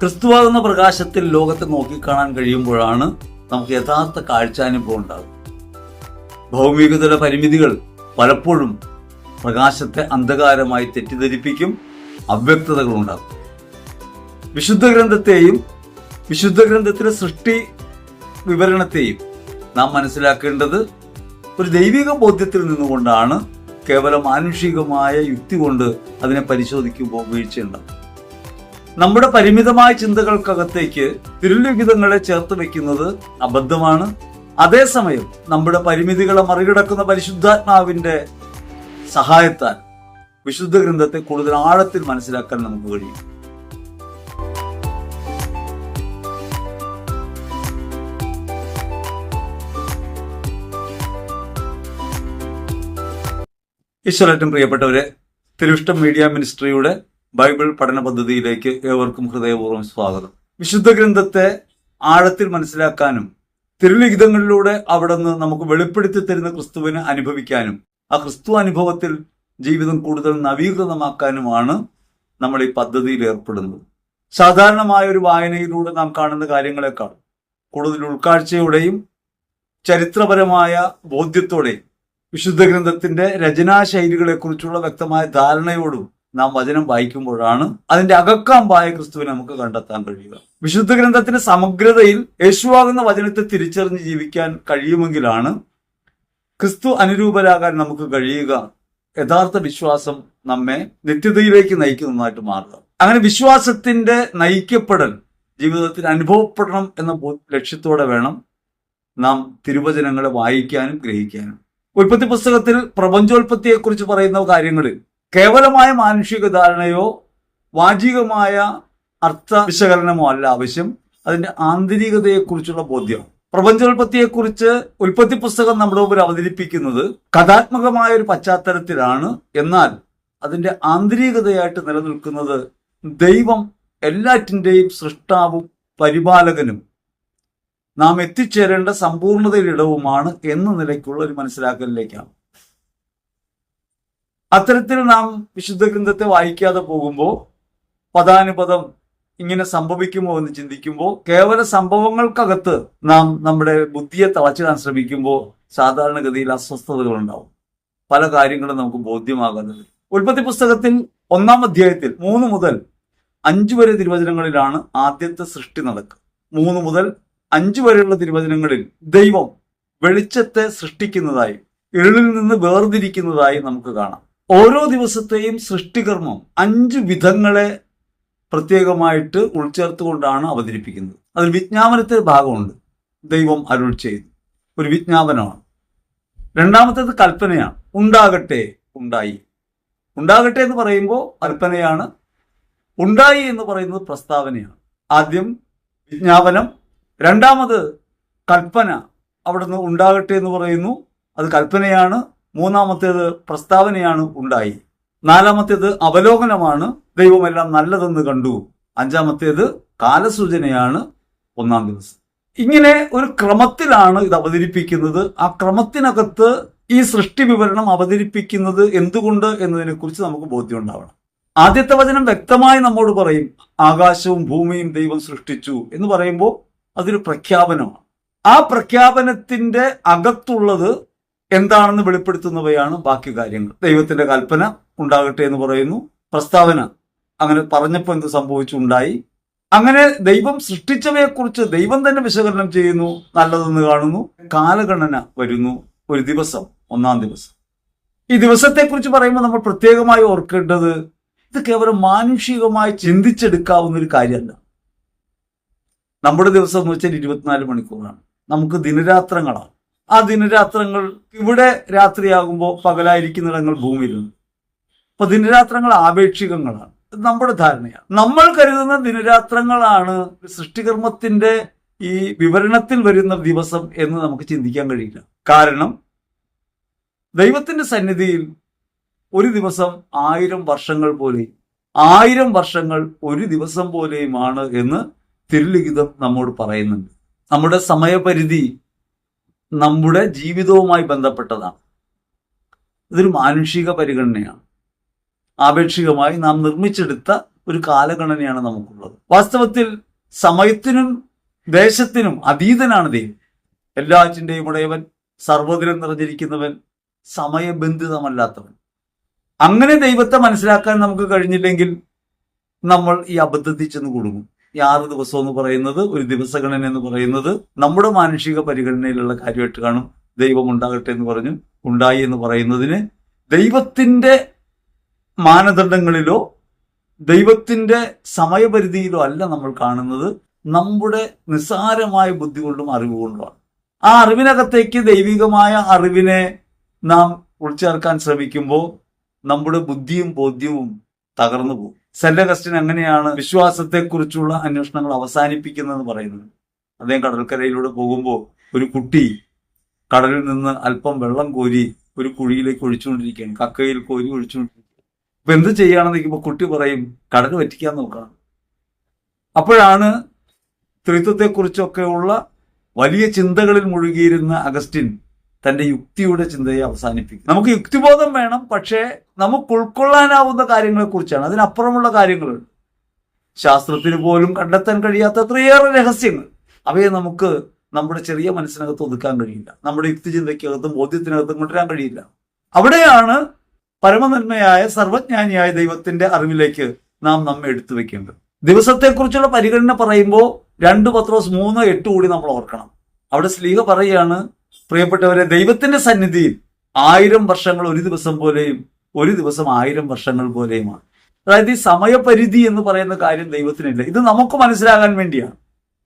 ക്രിസ്തുവാകുന്ന പ്രകാശത്തിൽ ലോകത്തെ നോക്കിക്കാണാൻ കഴിയുമ്പോഴാണ് നമുക്ക് യഥാർത്ഥ കാഴ്ചാനുഭവം ഉണ്ടാകും ഭൗമികതയുടെ പരിമിതികൾ പലപ്പോഴും പ്രകാശത്തെ അന്ധകാരമായി തെറ്റിദ്ധരിപ്പിക്കും അവ്യക്തതകൾ ഉണ്ടാകും വിശുദ്ധ ഗ്രന്ഥത്തെയും വിശുദ്ധ ഗ്രന്ഥത്തിലെ സൃഷ്ടി വിവരണത്തെയും നാം മനസ്സിലാക്കേണ്ടത് ഒരു ദൈവിക ബോധ്യത്തിൽ നിന്നുകൊണ്ടാണ് കേവലം മാനുഷികമായ യുക്തി കൊണ്ട് അതിനെ പരിശോധിക്കുമ്പോൾ വീഴ്ചയുണ്ടാകും നമ്മുടെ പരിമിതമായ ചിന്തകൾക്കകത്തേക്ക് തിരുലിഖിതങ്ങളെ ചേർത്ത് വെക്കുന്നത് അബദ്ധമാണ്. അതേസമയം നമ്മുടെ പരിമിതികളെ മറികടക്കുന്ന പരിശുദ്ധാത്മാവിന്റെ സഹായത്താൽ വിശുദ്ധ ഗ്രന്ഥത്തെ കൂടുതൽ ആഴത്തിൽ മനസ്സിലാക്കാൻ നമുക്ക് കഴിയും. ഈശ്വരറ്റം പ്രിയപ്പെട്ടവരെ തിരുവിഷ്ടം മീഡിയ മിനിസ്ട്രിയുടെ ബൈബിൾ പഠന പദ്ധതിയിലേക്ക് ഏവർക്കും ഹൃദയപൂർവം സ്വാഗതം. വിശുദ്ധ ഗ്രന്ഥത്തെ ആഴത്തിൽ മനസ്സിലാക്കാനും തിരുലിഖിതങ്ങളിലൂടെ അവിടെ നിന്ന് നമുക്ക് വെളിപ്പെടുത്തി തരുന്ന ക്രിസ്തുവിനെ അനുഭവിക്കാനും ആ ക്രിസ്തു അനുഭവത്തിൽ ജീവിതം കൂടുതൽ നവീകൃതമാക്കാനുമാണ് നമ്മൾ ഈ പദ്ധതിയിൽ ഏർപ്പെടുന്നത്. സാധാരണമായ ഒരു വായനയിലൂടെ നാം കാണുന്ന കാര്യങ്ങളെക്കാൾ കൂടുതൽ ഉൾക്കാഴ്ചയോടെയും ചരിത്രപരമായ ബോധ്യത്തോടെയും വിശുദ്ധ ഗ്രന്ഥത്തിന്റെ രചനാശൈലികളെക്കുറിച്ചുള്ള വ്യക്തമായ ധാരണയോടും നാം വചനം വായിക്കുമ്പോഴാണ് അതിന്റെ അകക്കാമ്പായ ക്രിസ്തുവിനെ നമുക്ക് കണ്ടെത്താൻ കഴിയുക. വിശുദ്ധ ഗ്രന്ഥത്തിന്റെ സമഗ്രതയിൽ യേശുവാകുന്ന വചനത്തെ തിരിച്ചറിഞ്ഞ് ജീവിക്കാൻ കഴിയുമെങ്കിലാണ് ക്രിസ്തു അനുരൂപരാകാൻ നമുക്ക് കഴിയുക. യഥാർത്ഥ വിശ്വാസം നമ്മെ നിത്യതയിലേക്ക് നയിക്കുന്നതായിട്ട് മാറുക. അങ്ങനെ വിശ്വാസത്തിന്റെ നയിക്കപ്പെടൽ ജീവിതത്തിൽ അനുഭവപ്പെടണം എന്ന ലക്ഷ്യത്തോടെ വേണം നാം തിരുവചനങ്ങളെ വായിക്കാനും ഗ്രഹിക്കാനും. ഉൽപ്പത്തി പുസ്തകത്തിൽ പ്രപഞ്ചോൽപത്തിയെക്കുറിച്ച് പറയുന്ന കാര്യങ്ങളിൽ കേവലമായ മാനുഷിക ധാരണയോ വാചികമായ അർത്ഥ വിശകലനമോ അല്ല ആവശ്യം. അതിന്റെ ആന്തരികതയെക്കുറിച്ചുള്ള ബോധ്യം. പ്രപഞ്ചോൽപത്തിയെക്കുറിച്ച് ഉൽപ്പത്തി പുസ്തകം നമ്മുടെ മുമ്പിൽ അവതരിപ്പിക്കുന്നത് കഥാത്മകമായ ഒരു പശ്ചാത്തലത്തിലാണ്. എന്നാൽ അതിന്റെ ആന്തരികതയായിട്ട് നിലനിൽക്കുന്നത് ദൈവം എല്ലാറ്റിന്റെയും സൃഷ്ടാവും പരിപാലകനും. നാം എത്തിച്ചേരേണ്ട സമ്പൂർണതയിലിടവുമാണ് എന്ന നിലയ്ക്കുള്ള ഒരു മനസ്സിലാക്കലിലേക്കാണ്. അത്തരത്തിൽ നാം വിശുദ്ധ ഗ്രന്ഥത്തെ വായിക്കാതെ പോകുമ്പോൾ പദാനുപദം ഇങ്ങനെ സംഭവിക്കുമോ എന്ന് ചിന്തിക്കുമ്പോൾ കേവല സംഭവങ്ങൾക്കകത്ത് നാം നമ്മുടെ ബുദ്ധിയെ തളച്ചിടാൻ ശ്രമിക്കുമ്പോൾ സാധാരണഗതിയിൽ അസ്വസ്ഥതകൾ ഉണ്ടാവും പല കാര്യങ്ങളും നമുക്ക് ബോധ്യമാകുന്നത്. ഉൽപ്പത്തി പുസ്തകത്തിൽ ഒന്നാം അധ്യായത്തിൽ മൂന്ന് മുതൽ അഞ്ചു വരെ തിരുവചനങ്ങളിലാണ് ആദ്യത്തെ സൃഷ്ടി നടക്കുക. മൂന്ന് മുതൽ അഞ്ചു വരെയുള്ള തിരുവചനങ്ങളിൽ ദൈവം വെളിച്ചത്തെ സൃഷ്ടിക്കുന്നതായി ഇരുളിൽ നിന്ന് വേർതിരിക്കുന്നതായി നമുക്ക് കാണാം. ഓരോ ദിവസത്തെയും സൃഷ്ടികർമ്മം അഞ്ച് വിധങ്ങളെ പ്രത്യേകമായിട്ട് ഉൾച്ചേർത്തുകൊണ്ടാണ് അവതരിപ്പിക്കുന്നത്. അതിൽ വിജ്ഞാപനത്തെ ഭാഗമുണ്ട്. ദൈവം അരുൾ ചെയ്തു. ഒരു വിജ്ഞാപനമാണ്. രണ്ടാമത്തേത് കൽപ്പനയാണ്. ഉണ്ടാകട്ടെ ഉണ്ടായി. ഉണ്ടാകട്ടെ എന്ന് പറയുമ്പോൾ കൽപ്പനയാണ്. ഉണ്ടായി എന്ന് പറയുന്നത് പ്രസ്താവനയാണ്. ആദ്യം വിജ്ഞാപനം രണ്ടാമത് കൽപ്പന. അവിടുന്ന് ഉണ്ടാകട്ടെ എന്ന് പറയുന്നു. അത് കൽപ്പനയാണ്. മൂന്നാമത്തേത് പ്രസ്താവനയാണ് ഉണ്ടായി. നാലാമത്തേത് അവലോകനമാണ്. ദൈവമെല്ലാം നല്ലതെന്ന് കണ്ടു. അഞ്ചാമത്തേത് കാലസൂചനയാണ് ഒന്നാം ദിവസം. ഇങ്ങനെ ഒരു ക്രമത്തിലാണ് ഇത് അവതരിപ്പിക്കുന്നത്. ആ ക്രമത്തിനകത്ത് ഈ സൃഷ്ടി വിവരണം അവതരിപ്പിക്കുന്നത് എന്തുകൊണ്ട് എന്നതിനെ കുറിച്ച് നമുക്ക് ബോധ്യം ഉണ്ടാവണം. ആദ്യത്തെ വചനം വ്യക്തമായി നമ്മോട് പറയും ആകാശവും ഭൂമിയും ദൈവം സൃഷ്ടിച്ചു എന്ന് പറയുമ്പോൾ അതൊരു പ്രഖ്യാപനമാണ്. ആ പ്രഖ്യാപനത്തിന്റെ അകത്തുള്ളത് എന്താണെന്ന് വെളിപ്പെടുത്തുന്നവയാണ് ബാക്കി കാര്യങ്ങൾ. ദൈവത്തിന്റെ കൽപ്പന ഉണ്ടാകട്ടെ എന്ന് പറയുന്നു. പ്രസ്താവന അങ്ങനെ പറഞ്ഞപ്പോൾ എന്ത് സംഭവിച്ചുണ്ടായി? അങ്ങനെ ദൈവം സൃഷ്ടിച്ചവയെക്കുറിച്ച് ദൈവം തന്നെ വിശകലനം ചെയ്യുന്നു നല്ലതെന്ന് കാണുന്നു. കാലഗണന വരുന്നു ഒരു ദിവസം ഒന്നാം ദിവസം. ഈ ദിവസത്തെക്കുറിച്ച് പറയുമ്പോൾ നമ്മൾ പ്രത്യേകമായി ഓർക്കേണ്ടത് ഇത് കേവലം മാനുഷികമായി ചിന്തിച്ചെടുക്കാവുന്ന ഒരു കാര്യമല്ല. നമ്മുടെ ദിവസം എന്ന് വെച്ചാൽ ഇരുപത്തിനാല് മണിക്കൂറാണ്. നമുക്ക് ദിനരാത്രങ്ങളാണ്. ആ ദിനരാത്രങ്ങൾ ഇവിടെ രാത്രിയാകുമ്പോൾ പകലായിരിക്കുന്നിടങ്ങൾ ഭൂമിയിലുണ്ട്. അപ്പൊ ദിനരാത്രങ്ങൾ ആപേക്ഷികങ്ങളാണ്. നമ്മുടെ ധാരണയാണ്. നമ്മൾ കരുതുന്ന ദിനരാത്രങ്ങളാണ് സൃഷ്ടികർമ്മത്തിന്റെ ഈ വിവരണത്തിൽ വരുന്ന ദിവസം എന്ന് നമുക്ക് ചിന്തിക്കാൻ കഴിയില്ല. കാരണം ദൈവത്തിന്റെ സന്നിധിയിൽ ഒരു ദിവസം ആയിരം വർഷങ്ങൾ പോലെയും ആയിരം വർഷങ്ങൾ ഒരു ദിവസം പോലെയുമാണ് എന്ന് തിരുലിഖിതം നമ്മോട് പറയുന്നുണ്ട്. നമ്മുടെ സമയപരിധി നമ്മുടെ ജീവിതവുമായി ബന്ധപ്പെട്ടതാണ്. ഇതൊരു മാനുഷിക പരിഗണനയാണ്. ആപേക്ഷികമായി നാം നിർമ്മിച്ചെടുത്ത ഒരു കാലഗണനയാണ് നമുക്കുള്ളത്. വാസ്തവത്തിൽ സമയത്തിനും ദേശത്തിനും അതീതനാണ് ദൈവം. എല്ലാറ്റിന്റെയും ഉടയവൻ സർവദിനം നിറഞ്ഞിരിക്കുന്നവൻ സമയബന്ധിതമല്ലാത്തവൻ. അങ്ങനെ ദൈവത്തെ മനസ്സിലാക്കാൻ നമുക്ക് കഴിഞ്ഞില്ലെങ്കിൽ നമ്മൾ ഈ അബദ്ധത്തിൽ ചെന്ന് കൊടുക്കും ഈ ആറ് ദിവസം എന്ന് പറയുന്നത് ഒരു ദിവസഗണന എന്ന് പറയുന്നത് നമ്മുടെ മാനുഷിക പരിഗണനയിലുള്ള കാര്യമായിട്ട് കാണും. ദൈവം ഉണ്ടാകട്ടെ എന്ന് പറഞ്ഞു ഉണ്ടായി എന്ന് പറയുന്നതിന് ദൈവത്തിന്റെ മാനദണ്ഡങ്ങളിലോ ദൈവത്തിന്റെ സമയപരിധിയിലോ അല്ല നമ്മൾ കാണുന്നത്. നമ്മുടെ നിസ്സാരമായ ബുദ്ധി കൊണ്ടും അറിവ് കൊണ്ടുമാണ്. ആ അറിവിനകത്തേക്ക് ദൈവികമായ അറിവിനെ നാം ഉൾച്ചേർക്കാൻ ശ്രമിക്കുമ്പോൾ നമ്മുടെ ബുദ്ധിയും ബോധ്യവും തകർന്നു പോകും. സെന്റ് അഗസ്റ്റിൻ അങ്ങനെയാണ് വിശ്വാസത്തെക്കുറിച്ചുള്ള അന്വേഷണങ്ങൾ അവസാനിപ്പിക്കുന്നതെന്ന് പറയുന്നത്? അദ്ദേഹം കടൽക്കരയിലൂടെ പോകുമ്പോൾ ഒരു കുട്ടി കടലിൽ നിന്ന് അല്പം വെള്ളം കോരി ഒരു കുഴിയിലേക്ക് ഒഴിച്ചുകൊണ്ടിരിക്കുകയാണ്. കക്കയിൽ കോരി ഒഴിച്ചുകൊണ്ടിരിക്കുകയാണ്. അപ്പൊ എന്ത് ചെയ്യുകയാണെന്ന് നിൽക്കുമ്പോൾ കുട്ടി പറയും കടൽ വറ്റിക്കാൻ നോക്കണം. അപ്പോഴാണ് ത്രിത്വത്തെക്കുറിച്ചൊക്കെയുള്ള വലിയ ചിന്തകളിൽ മുഴുകിയിരുന്ന അഗസ്റ്റിൻ തന്റെ യുക്തിയുടെ ചിന്തയെ അവസാനിപ്പിക്കും നമുക്ക് യുക്തിബോധം വേണം പക്ഷേ നമുക്ക് ഉൾക്കൊള്ളാനാവുന്ന കാര്യങ്ങളെ കുറിച്ചാണ് അതിനപ്പുറമുള്ള കാര്യങ്ങളുണ്ട്. ശാസ്ത്രത്തിന് പോലും കണ്ടെത്താൻ കഴിയാത്ത അത്രയേറെ രഹസ്യങ്ങൾ. അവയെ നമുക്ക് നമ്മുടെ ചെറിയ മനസ്സിനകത്ത് ഒതുക്കാൻ കഴിയില്ല. നമ്മുടെ യുക്തി ചിന്തയ്ക്കകത്തും ബോധ്യത്തിനകത്തും കൊണ്ടുവരാൻ കഴിയില്ല. അവിടെയാണ് പരമനന്മയായ സർവജ്ഞാനിയായ ദൈവത്തിന്റെ അറിവിലേക്ക് നാം നമ്മെ എടുത്തു വെക്കേണ്ടത്. ദിവസത്തെക്കുറിച്ചുള്ള പരിഗണന പറയുമ്പോൾ രണ്ട് പത്രോസ് മൂന്ന് എട്ട് കൂടി നമ്മൾ ഓർക്കണം. അവിടെ സ്ലീഹ പറയുകയാണ് പ്രിയപ്പെട്ടവരെ ദൈവത്തിന്റെ സന്നിധിയിൽ ആയിരം വർഷങ്ങൾ ഒരു ദിവസം പോലെയും ഒരു ദിവസം ആയിരം വർഷങ്ങൾ പോലെയുമാണ്. അതായത് ഈ സമയപരിധി എന്ന് പറയുന്ന കാര്യം ദൈവത്തിനില്ല. ഇത് നമുക്ക് മനസ്സിലാകാൻ വേണ്ടിയാണ്.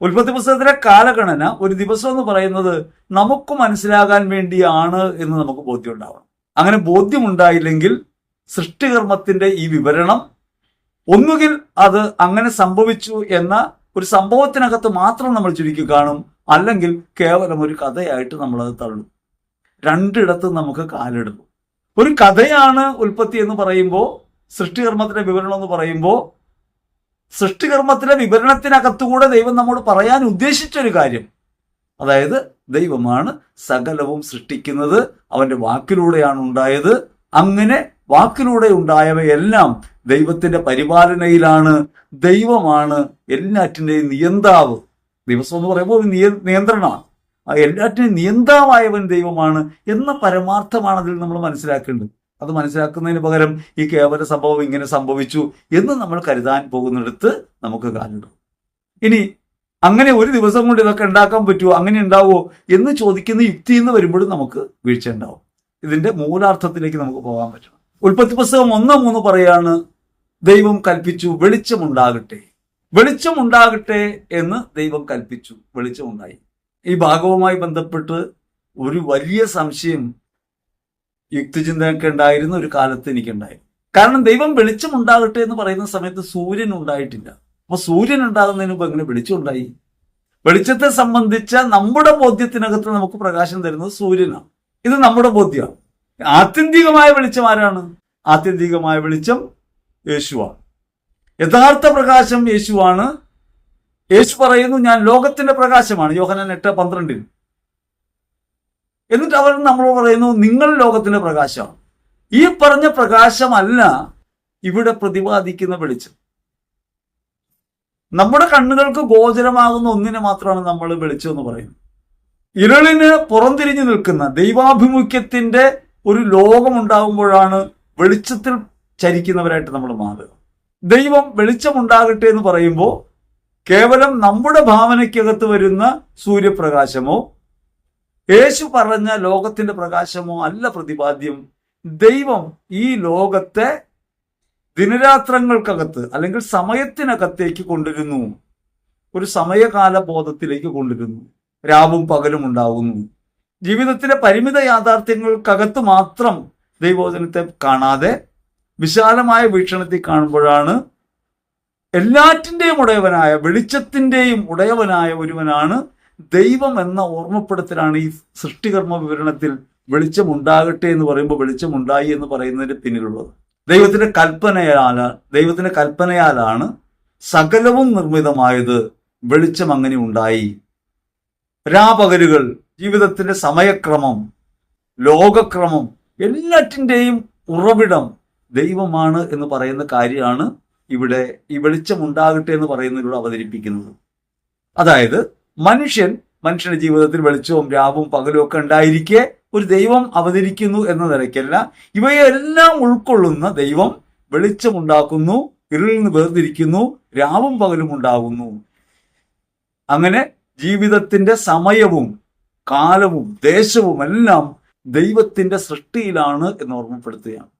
ഉൽപ്പത്തി പുസ്തകത്തിലെ കാലഗണന ഒരു ദിവസം എന്ന് പറയുന്നത് നമുക്ക് മനസ്സിലാകാൻ വേണ്ടിയാണ് എന്ന് നമുക്ക് ബോധ്യം ഉണ്ടാവണം അങ്ങനെ ബോധ്യമുണ്ടായില്ലെങ്കിൽ സൃഷ്ടികർമ്മത്തിന്റെ ഈ വിവരണം ഒന്നുകിൽ അത് അങ്ങനെ സംഭവിച്ചു എന്ന ഒരു സംഭവത്തിനകത്ത് മാത്രം നമ്മൾ ചുരുക്കി കാണും അല്ലെങ്കിൽ കേവലം ഒരു കഥയായിട്ട് നമ്മളത് തള്ളും. രണ്ടിടത്ത് നമുക്ക് കാലിടുന്നു ഒരു കഥയാണ് ഉൽപ്പത്തി എന്ന് പറയുമ്പോൾ സൃഷ്ടികർമ്മത്തിന്റെ വിവരണം എന്ന് പറയുമ്പോൾ സൃഷ്ടികർമ്മത്തിലെ വിവരണത്തിനകത്തുകൂടെ ദൈവം നമ്മോട് പറയാൻ ഉദ്ദേശിച്ചൊരു കാര്യം. അതായത് ദൈവമാണ് സകലവും സൃഷ്ടിക്കുന്നത് അവന്റെ വാക്കിലൂടെയാണ് ഉണ്ടായത്. അങ്ങനെ വാക്കിലൂടെ ഉണ്ടായവയെല്ലാം ദൈവത്തിന്റെ പരിപാലനയിലാണ്. ദൈവമാണ് എല്ലാറ്റിന്റെയും നിയന്താവ്. ദിവസം എന്ന് പറയുമ്പോൾ ഒരു നിയ നിയന്ത്രണമാണ്. ആ എല്ലാറ്റിനെയും നിയന്താവായവൻ ദൈവമാണ് എന്ന പരമാർത്ഥമാണ് അതിൽ നമ്മൾ മനസ്സിലാക്കേണ്ടത്. അത് മനസ്സിലാക്കുന്നതിന് പകരം ഈ കേവല സംഭവം ഇങ്ങനെ സംഭവിച്ചു എന്ന് നമ്മൾ കരുതാൻ പോകുന്നിടത്ത് നമുക്ക് കാണുന്നു ഇനി അങ്ങനെ ഒരു ദിവസം കൊണ്ട് ഇതൊക്കെ ഉണ്ടാക്കാൻ പറ്റുമോ അങ്ങനെ ഉണ്ടാവുമോ എന്ന് ചോദിക്കുന്ന യുക്തി എന്ന് വരുമ്പോഴും നമുക്ക് വീഴ്ച ഉണ്ടാവും. ഇതിന്റെ മൂലാർത്ഥത്തിലേക്ക് നമുക്ക് പോകാൻ പറ്റും. ഉൽപ്പത്തി പുസ്തകം ഒന്ന് മൂന്ന് പറയാണ് ദൈവം കൽപ്പിച്ചു വെളിച്ചമുണ്ടാകട്ടെ. വെളിച്ചമുണ്ടാകട്ടെ എന്ന് ദൈവം കൽപ്പിച്ചു. വെളിച്ചമുണ്ടായി ഈ ഭാഗവുമായി ബന്ധപ്പെട്ട് ഒരു വലിയ സംശയം യുക്തിചിന്തയൊക്കെ ഉണ്ടായിരുന്ന ഒരു കാലത്ത് എനിക്കുണ്ടായി. കാരണം ദൈവം വെളിച്ചമുണ്ടാകട്ടെ എന്ന് പറയുന്ന സമയത്ത് സൂര്യൻ ഉണ്ടായിട്ടില്ല. അപ്പൊ സൂര്യൻ ഉണ്ടാകുന്നതിന് മുമ്പ് എങ്ങനെ വെളിച്ചം ഉണ്ടായി? വെളിച്ചത്തെ സംബന്ധിച്ച നമ്മുടെ ബോധ്യത്തിനകത്ത് നമുക്ക് പ്രകാശം തരുന്നത് സൂര്യനാണ്. ഇത് നമ്മുടെ ബോധ്യമാണ്. ആത്യന്തികമായ വെളിച്ചം ആരാണ്? ആത്യന്തികമായ വെളിച്ചം യേശുവാണ്. യഥാർത്ഥ പ്രകാശം യേശുവാണ്. യേശു പറയുന്നു ഞാൻ ലോകത്തിന്റെ പ്രകാശമാണ്. യോഹനൻ എട്ട് പന്ത്രണ്ടിൽ. എന്നിട്ട് അവർ നമ്മൾ പറയുന്നു നിങ്ങൾ ലോകത്തിന്റെ പ്രകാശമാണ്. ഈ പറഞ്ഞ പ്രകാശമല്ല ഇവിടെ പ്രതിപാദിക്കുന്ന വെളിച്ചം. നമ്മുടെ കണ്ണുകൾക്ക് ഗോചരമാകുന്ന ഒന്നിനെ മാത്രമാണ് നമ്മൾ വെളിച്ചം എന്ന് പറയുന്നത്. ഇരളിന് പുറംതിരിഞ്ഞു നിൽക്കുന്ന ദൈവാഭിമുഖ്യത്തിന്റെ ഒരു ലോകമുണ്ടാകുമ്പോഴാണ് വെളിച്ചത്തിൽ ചരിക്കുന്നവരായിട്ട് നമ്മൾ മാറുക. ദൈവം വെളിച്ചമുണ്ടാകട്ടെ എന്ന് പറയുമ്പോൾ കേവലം നമ്മുടെ ഭാവനയ്ക്കകത്ത് വരുന്ന സൂര്യപ്രകാശമോ യേശു പറഞ്ഞ ലോകത്തിന്റെ പ്രകാശമോ അല്ല പ്രതിപാദ്യം. ദൈവം ഈ ലോകത്തെ ദിനരാത്രങ്ങൾക്കകത്ത് അല്ലെങ്കിൽ സമയത്തിനകത്തേക്ക് കൊണ്ടുവരുന്നു. ഒരു സമയകാല ബോധത്തിലേക്ക് കൊണ്ടുവരുന്നു. രാവും പകലും ഉണ്ടാകുന്നു. ജീവിതത്തിലെ പരിമിത യാഥാർത്ഥ്യങ്ങൾക്കകത്ത് മാത്രം ദൈവോചനത്തെ കാണാതെ വിശാലമായ വീക്ഷണത്തിൽ കാണുമ്പോഴാണ് എല്ലാറ്റിന്റെയും ഉടയവനായ വെളിച്ചത്തിന്റെയും ഉടയവനായ ഒരുവനാണ് ദൈവം എന്ന ഓർമ്മപ്പെടുത്തലാണ് ഈ സൃഷ്ടികർമ്മ വിവരണത്തിൽ വെളിച്ചം ഉണ്ടാകട്ടെ എന്ന് പറയുമ്പോൾ വെളിച്ചം ഉണ്ടായി എന്ന് പറയുന്നതിന്റെ പിന്നിലുള്ളത്. ദൈവത്തിന്റെ കൽപ്പനയാല ദൈവത്തിന്റെ കൽപ്പനയാലാണ് സകലവും നിർമ്മിതമായത് വെളിച്ചം അങ്ങനെ ഉണ്ടായി. രാപകലുകൾ ജീവിതത്തിന്റെ സമയക്രമം ലോകക്രമം എല്ലാറ്റിന്റെയും ഉറവിടം ദൈവമാണ് എന്ന് പറയുന്ന കാര്യമാണ് ഇവിടെ ഈ വെളിച്ചം ഉണ്ടാകട്ടെ എന്ന് പറയുന്നതിലൂടെ അവതരിപ്പിക്കുന്നത്. അതായത് മനുഷ്യൻ മനുഷ്യന്റെ ജീവിതത്തിൽ വെളിച്ചവും രാവും പകലും ഒക്കെ ഉണ്ടായിരിക്കെ ഒരു ദൈവം അവതരിക്കുന്നു എന്ന നിലയ്ക്കല്ല. ഇവയെല്ലാം ഉൾക്കൊള്ളുന്ന ദൈവം വെളിച്ചമുണ്ടാക്കുന്നു ഇരുളിൽ നിന്ന് വേർതിരിക്കുന്നു രാവും പകലും ഉണ്ടാകുന്നു. അങ്ങനെ ജീവിതത്തിന്റെ സമയവും കാലവും ദേശവും എല്ലാം ദൈവത്തിന്റെ സൃഷ്ടിയിലാണ് എന്ന് ഓർമ്മപ്പെടുത്തുകയാണ്.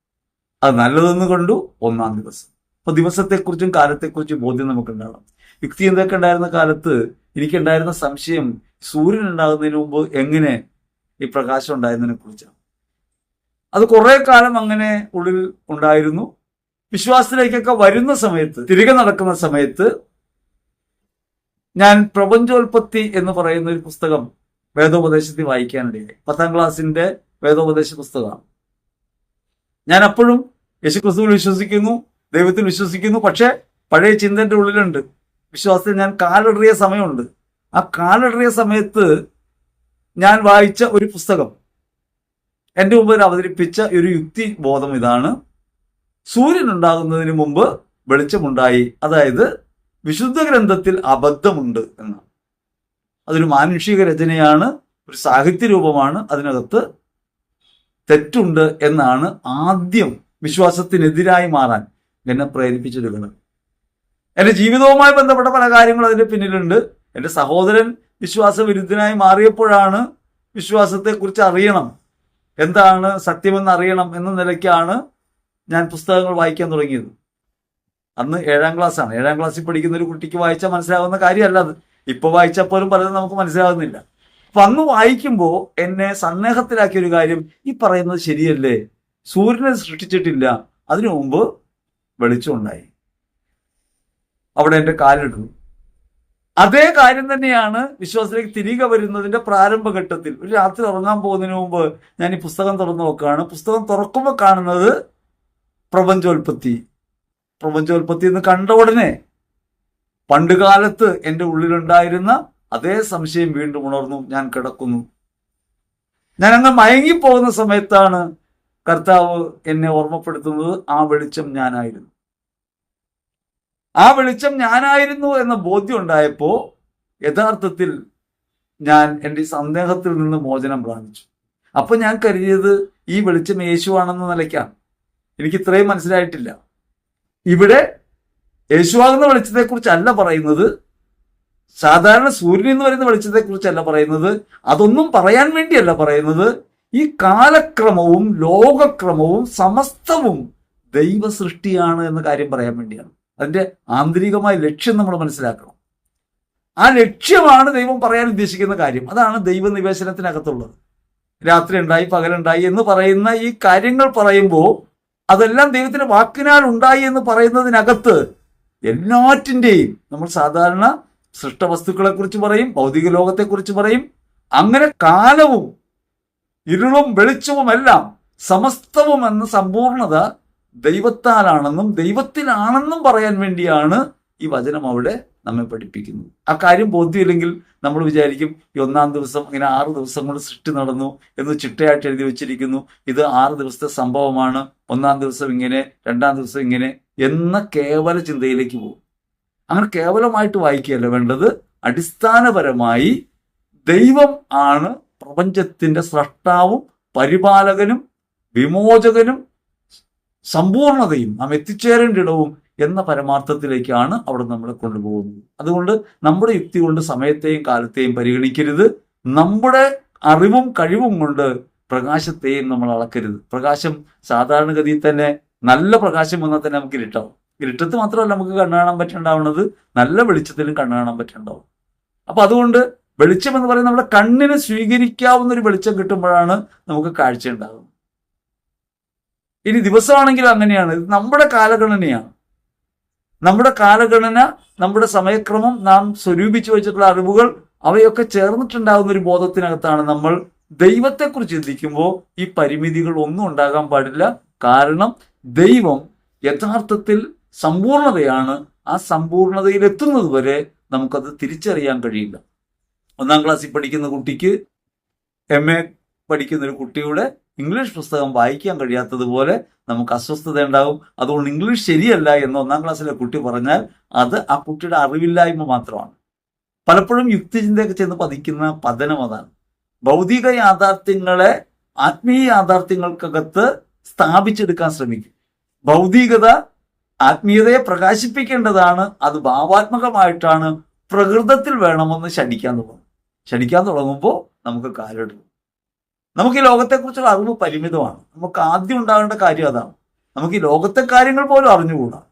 അത് നല്ലതെന്ന് കണ്ടു ഒന്നാം ദിവസം. അപ്പൊ ദിവസത്തെക്കുറിച്ചും കാലത്തെക്കുറിച്ചും ബോധ്യം നമുക്കുണ്ടാകണം യുക്തി എന്തൊക്കെ ഉണ്ടായിരുന്ന കാലത്ത് എനിക്കുണ്ടായിരുന്ന സംശയം സൂര്യൻ ഉണ്ടാകുന്നതിന് മുമ്പ് എങ്ങനെ ഈ പ്രകാശം ഉണ്ടായിരുന്നതിനെ കുറിച്ചാണ്. അത് കുറെ കാലം അങ്ങനെ ഉള്ളിൽ ഉണ്ടായിരുന്നു. വിശ്വാസത്തിലേക്കൊക്കെ വരുന്ന സമയത്ത് തിരികെ നടക്കുന്ന സമയത്ത് ഞാൻ പ്രപഞ്ചോൽപത്തി എന്ന് പറയുന്ന ഒരു പുസ്തകം വേദോപദേശത്തിൽ വായിക്കാനിടയായി. പത്താം ക്ലാസ്സിന്റെ വേദോപദേശ പുസ്തകമാണ്. ഞാൻ അപ്പോഴും യേശുക്രിസ്തുവിൽ വിശ്വസിക്കുന്നു ദൈവത്തിൽ വിശ്വസിക്കുന്നു. പക്ഷേ പഴയ ചിന്തന്റെ ഉള്ളിലുണ്ട്. വിശ്വാസത്തിൽ ഞാൻ കാലിടറിയ സമയമുണ്ട്. ആ കാലിടറിയ സമയത്ത് ഞാൻ വായിച്ച ഒരു പുസ്തകം. എന്റെ മുമ്പിൽ അവതരിപ്പിച്ച ഒരു യുക്തി ബോധം ഇതാണ്. സൂര്യൻ ഉണ്ടാകുന്നതിന് മുമ്പ് വെളിച്ചമുണ്ടായി. അതായത് വിശുദ്ധ ഗ്രന്ഥത്തിൽ അബദ്ധമുണ്ട് എന്നാണ്. അതൊരു മാനുഷിക രചനയാണ് ഒരു സാഹിത്യ രൂപമാണ് അതിനകത്ത് തെറ്റുണ്ട് എന്നാണ് ആദ്യം വിശ്വാസത്തിനെതിരായി മാറാൻ എന്നെ പ്രേരിപ്പിച്ചെടുക്കുന്നത് എന്റെ ജീവിതവുമായി ബന്ധപ്പെട്ട പല കാര്യങ്ങളും അതിന്റെ പിന്നിലുണ്ട്. എന്റെ സഹോദരൻ വിശ്വാസവിരുദ്ധനായി മാറിയപ്പോഴാണ് വിശ്വാസത്തെക്കുറിച്ച് അറിയണം. എന്താണ് സത്യമെന്ന് അറിയണം എന്ന നിലയ്ക്കാണ് ഞാൻ പുസ്തകങ്ങൾ വായിക്കാൻ തുടങ്ങിയത്. അന്ന് ഏഴാം ക്ലാസ് ആണ് ഏഴാം ക്ലാസ്സിൽ പഠിക്കുന്ന ഒരു കുട്ടിക്ക് വായിച്ചാൽ മനസ്സിലാവുന്ന കാര്യമല്ല അത്. ഇപ്പോൾ വായിച്ചാൽ പോലും പലതും നമുക്ക് മനസ്സിലാകുന്നില്ല അന്ന് വായിക്കുമ്പോൾ എന്നെ സന്ദേഹത്തിലാക്കിയ ഒരു കാര്യം ഈ പറയുന്നത് ശരിയല്ലേ? സൂര്യനെ സൃഷ്ടിച്ചിട്ടില്ല. അതിനു മുമ്പ് വെളിച്ചമുണ്ടായി അവിടെ എന്റെ കാലിടുന്നു അതേ കാര്യം തന്നെയാണ് വിശ്വാസത്തിലേക്ക് തിരികെ വരുന്നതിന്റെ പ്രാരംഭഘട്ടത്തിൽ. ഒരു രാത്രി ഉറങ്ങാൻ പോകുന്നതിന് മുമ്പ് ഞാൻ ഈ പുസ്തകം തുറന്നു നോക്കുകയാണ്. പുസ്തകം തുറക്കുമ്പോൾ കാണുന്നത് പ്രപഞ്ചോൽപത്തി. പ്രപഞ്ചോൽപത്തി എന്ന് കണ്ട ഉടനെ പണ്ടുകാലത്ത് എന്റെ ഉള്ളിലുണ്ടായിരുന്ന അതേ സംശയം വീണ്ടും ഉണർന്നു. ഞാൻ കിടക്കുന്നു. ഞാൻ അങ്ങ് മയങ്ങിപ്പോകുന്ന സമയത്താണ് കർത്താവ് എന്നെ ഓർമ്മപ്പെടുത്തുന്നത്. ആ വെളിച്ചം ഞാനായിരുന്നു. ആ വെളിച്ചം ഞാനായിരുന്നു എന്ന ബോധ്യം ഉണ്ടായപ്പോ യഥാർത്ഥത്തിൽ ഞാൻ എന്റെ സന്ദേഹത്തിൽ നിന്ന് മോചനം പ്രാപിച്ചു. അപ്പൊ ഞാൻ കരുതിയത് ഈ വെളിച്ചം യേശുവാണെന്ന നിലയ്ക്കാണ് എനിക്ക് ഇത്രയും മനസ്സിലായിട്ടില്ല. ഇവിടെ യേശുവാകുന്ന വെളിച്ചത്തെക്കുറിച്ചല്ല പറയുന്നത്. സാധാരണ സൂര്യൻ എന്ന് പറയുന്ന വെളിച്ചത്തെക്കുറിച്ചല്ല പറയുന്നത്. അതൊന്നും പറയാൻ വേണ്ടിയല്ല പറയുന്നത്. ഈ കാലക്രമവും ലോകക്രമവും സമസ്തവും ദൈവ സൃഷ്ടിയാണ് എന്ന കാര്യം പറയാൻ വേണ്ടിയാണ്. അതിന്റെ ആന്തരികമായ ലക്ഷ്യം നമ്മൾ മനസ്സിലാക്കണം. ആ ലക്ഷ്യമാണ് ദൈവം പറയാൻ ഉദ്ദേശിക്കുന്ന കാര്യം. അതാണ് ദൈവ നിവേശനത്തിനകത്തുള്ളത് രാത്രി ഉണ്ടായി പകലുണ്ടായി എന്ന് പറയുന്ന ഈ കാര്യങ്ങൾ പറയുമ്പോൾ അതെല്ലാം ദൈവത്തിന്റെ വാക്കിനാൽ ഉണ്ടായി എന്ന് പറയുന്നതിനകത്ത് എല്ലാറ്റിന്റെയും നമ്മൾ സാധാരണ സൃഷ്ടവസ്തുക്കളെ കുറിച്ച് പറയും ഭൗതിക ലോകത്തെക്കുറിച്ച് പറയും. അങ്ങനെ കാലവും ഇരുളും വെളിച്ചവും എല്ലാം സമസ്തവും എന്ന സമ്പൂർണത ദൈവത്താലാണെന്നും ദൈവത്തിലാണെന്നും പറയാൻ വേണ്ടിയാണ് ഈ വചനം അവിടെ നമ്മെ പഠിപ്പിക്കുന്നത്. ആ കാര്യം ബോധ്യമില്ലെങ്കിൽ നമ്മൾ വിചാരിക്കും ഈ ഒന്നാം ദിവസം ഇങ്ങനെ ആറ് ദിവസം കൊണ്ട് സൃഷ്ടി നടന്നു എന്ന് ചിട്ടയായിട്ട് എഴുതി വെച്ചിരിക്കുന്നു. ഇത് ആറ് ദിവസത്തെ സംഭവമാണ്. ഒന്നാം ദിവസം ഇങ്ങനെ രണ്ടാം ദിവസം ഇങ്ങനെ എന്ന കേവല ചിന്തയിലേക്ക് പോകും. അങ്ങനെ കേവലമായിട്ട് വായിക്കുകയല്ല വേണ്ടത്. അടിസ്ഥാനപരമായി ദൈവം ആണ് പ്രപഞ്ചത്തിന്റെ സ്രഷ്ടാവും പരിപാലകനും വിമോചകനും സമ്പൂർണതയും നാം എത്തിച്ചേരേണ്ട ഇടവും എന്ന പരമാർത്ഥത്തിലേക്കാണ് അവിടെ നമ്മളെ കൊണ്ടുപോകുന്നത്. അതുകൊണ്ട് നമ്മുടെ യുക്തി കൊണ്ട് സമയത്തെയും കാലത്തെയും പരിഗണിക്കരുത്. നമ്മുടെ അറിവും കഴിവും കൊണ്ട് പ്രകാശത്തെയും നമ്മൾ അളക്കരുത്. പ്രകാശം സാധാരണഗതിയിൽ തന്നെ നല്ല പ്രകാശം വന്നാൽ തന്നെ നമുക്ക് ഇരുട്ടാവും. ഇരുട്ടത്ത് മാത്രമല്ല നമുക്ക് കണ്ണു കാണാൻ പറ്റുണ്ടാവുന്നത് നല്ല വെളിച്ചത്തിലും കണ്ണു കാണാൻ പറ്റുണ്ടാവും അപ്പൊ അതുകൊണ്ട് വെളിച്ചം എന്ന് പറയുന്നത് നമ്മുടെ കണ്ണിന് സ്വീകരിക്കാവുന്ന ഒരു വെളിച്ചം കിട്ടുമ്പോഴാണ് നമുക്ക് കാഴ്ച ഉണ്ടാകുന്നത് ഇനി ദിവസമാണെങ്കിലും അങ്ങനെയാണ്. ഇത് നമ്മുടെ കാലഗണനയാണ്. നമ്മുടെ കാലഗണന നമ്മുടെ സമയക്രമം നാം സ്വരൂപിച്ചു വെച്ചിട്ടുള്ള അറിവുകൾ അവയൊക്കെ ചേർന്നിട്ടുണ്ടാകുന്ന ഒരു ബോധത്തിനകത്താണ് നമ്മൾ ദൈവത്തെക്കുറിച്ച് ചിന്തിക്കുമ്പോൾ ഈ പരിമിതികൾ ഒന്നും ഉണ്ടാകാൻ പാടില്ല. കാരണം ദൈവം യഥാർത്ഥത്തിൽ സമ്പൂർണതയാണ് ആ സമ്പൂർണതയിൽ എത്തുന്നത് വരെ നമുക്കത് തിരിച്ചറിയാൻ കഴിയില്ല. ഒന്നാം ക്ലാസ്സിൽ പഠിക്കുന്ന കുട്ടിക്ക് എം എ പഠിക്കുന്ന ഒരു കുട്ടിയുടെ ഇംഗ്ലീഷ് പുസ്തകം വായിക്കാൻ കഴിയാത്തതുപോലെ നമുക്ക് അസ്വസ്ഥത ഉണ്ടാകും അതുകൊണ്ട് ഇംഗ്ലീഷ് ശരിയല്ല എന്ന് ഒന്നാം ക്ലാസ്സിലെ കുട്ടി പറഞ്ഞാൽ അത് ആ കുട്ടിയുടെ അറിവില്ലായ്മ മാത്രമാണ്. പലപ്പോഴും യുക്തിചിന്തയൊക്കെ ചെന്ന് പതിക്കുന്ന പതനം അതാണ്. ഭൗതിക യാഥാർത്ഥ്യങ്ങളെ ആത്മീയ യാഥാർത്ഥ്യങ്ങൾക്കകത്ത് സ്ഥാപിച്ചെടുക്കാൻ ശ്രമിക്കും. ഭൗതികത ആത്മീയതയെ പ്രകാശിപ്പിക്കേണ്ടതാണ് അത് ഭാവാത്മകമായിട്ടാണ് പ്രകൃതത്തിൽ വേണമെന്ന് ശഠിക്കാൻ തുടങ്ങും. ശഠിക്കാൻ തുടങ്ങുമ്പോൾ നമുക്ക് കാലെടുക്കും നമുക്ക് ഈ ലോകത്തെക്കുറിച്ചുള്ള അറിവ് പരിമിതമാണ്. നമുക്ക് ആദ്യം ഉണ്ടാകേണ്ട കാര്യം അതാണ്. നമുക്ക് ഈ ലോകത്തെ കാര്യങ്ങൾ പോലും അറിഞ്ഞുകൂടാ.